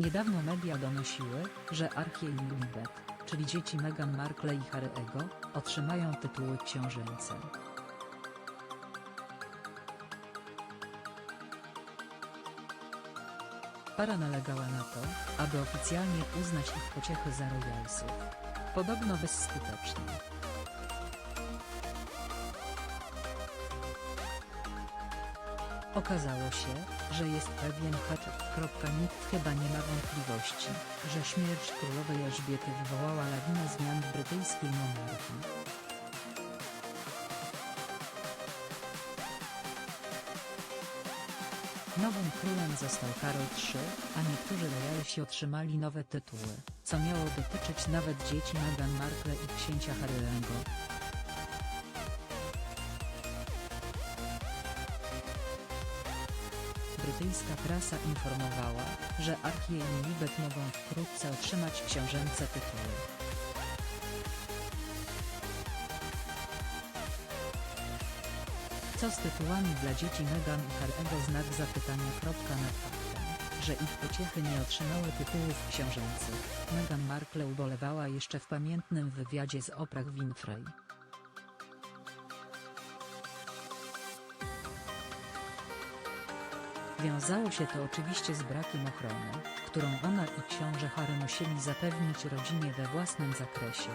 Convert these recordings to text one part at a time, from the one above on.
Niedawno media donosiły, że Archie i Lilibet, czyli dzieci Meghan Markle i Harry'ego, otrzymają tytuły książęce. Para nalegała na to, aby oficjalnie uznać ich pociechy za royalsów. Podobno bezskutecznie. Okazało się, że jest pewien haczyk. Nikt chyba nie ma wątpliwości, że śmierć królowej Elżbiety wywołała lawinę zmian w brytyjskiej monarchii. Nowym królem został Karol III, a niektórzy royalsi otrzymali nowe tytuły, co miało dotyczyć nawet dzieci Meghan Markle i księcia Harry'ego. Brytyjska prasa informowała, że Archie i Lilibet mogą wkrótce otrzymać książęce tytuły. Co z tytułami dla dzieci Meghan i Harry'ego znak zapytania. Nad faktem, że ich pociechy nie otrzymały tytułów książęcych, Meghan Markle ubolewała jeszcze w pamiętnym wywiadzie z Oprah Winfrey. Wiązało się to oczywiście z brakiem ochrony, którą ona i książę Harry musieli zapewnić rodzinie we własnym zakresie.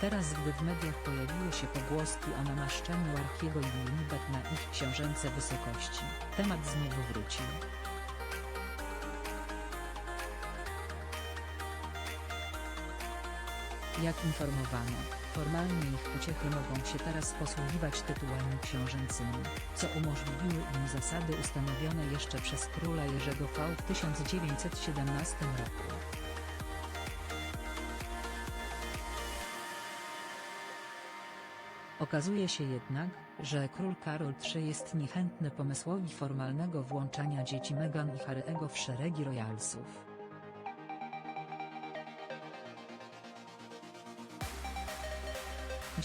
Teraz gdy w mediach pojawiły się pogłoski o namaszczeniu Archiego i Lilibet na ich książęce wysokości, temat znowu wrócił. Jak informowano, formalnie ich pociechy mogą się teraz posługiwać tytułami książęcymi, co umożliwiły im zasady ustanowione jeszcze przez króla Jerzego V w 1917 roku. Okazuje się jednak, że król Karol III jest niechętny pomysłowi formalnego włączania dzieci Meghan i Harry'ego w szeregi royalsów.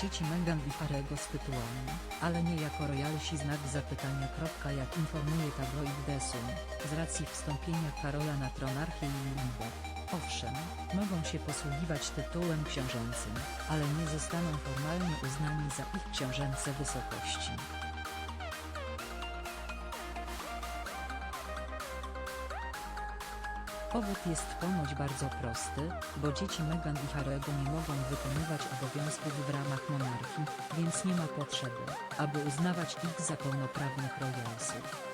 Dzieci Meghan i Harry'ego z tytułami, ale nie jako royalsi znak zapytania. Jak informuje tabloid The z racji wstąpienia Karola na tron Lilibet, owszem, mogą się posługiwać tytułem książęcym, ale nie zostaną formalnie uznani za ich książęce wysokości. Powód jest ponoć bardzo prosty, bo dzieci Meghan i Harry'ego nie mogą wykonywać obowiązków w ramach monarchii, więc nie ma potrzeby, aby uznawać ich za pełnoprawnych royalsów.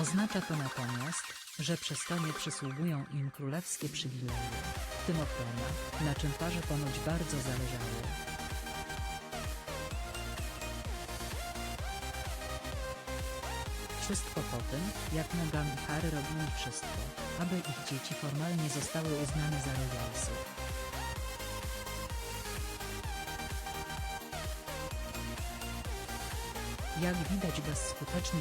Oznacza to natomiast, że przez to nie przysługują im królewskie przywileje, w tym ochrona, na czym parze ponoć bardzo zależało. Wszystko po tym, jak Meghan i Harry robili wszystko, aby ich dzieci formalnie zostały uznane za royalsów. Jak widać bezskutecznie.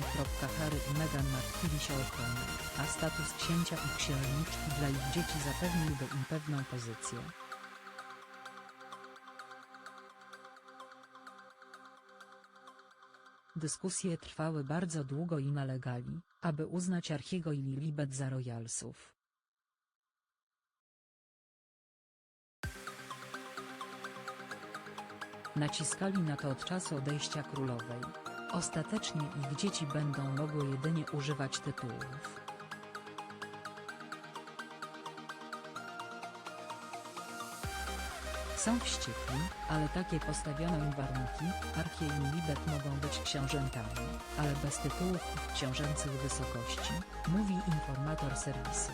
Harry i Meghan martwili się o ochronę, a status księcia i księżniczki dla ich dzieci zapewniłby im pewną pozycję. Dyskusje trwały bardzo długo i nalegali, aby uznać Archiego i Lilibet za royalsów. Naciskali na to od czasu odejścia królowej. Ostatecznie ich dzieci będą mogły jedynie używać tytułów. Są wściekli, ale takie postawiono im warunki, Archie i Lilibet mogą być książętami, ale bez tytułów książęcych wysokości, mówi informator serwisu.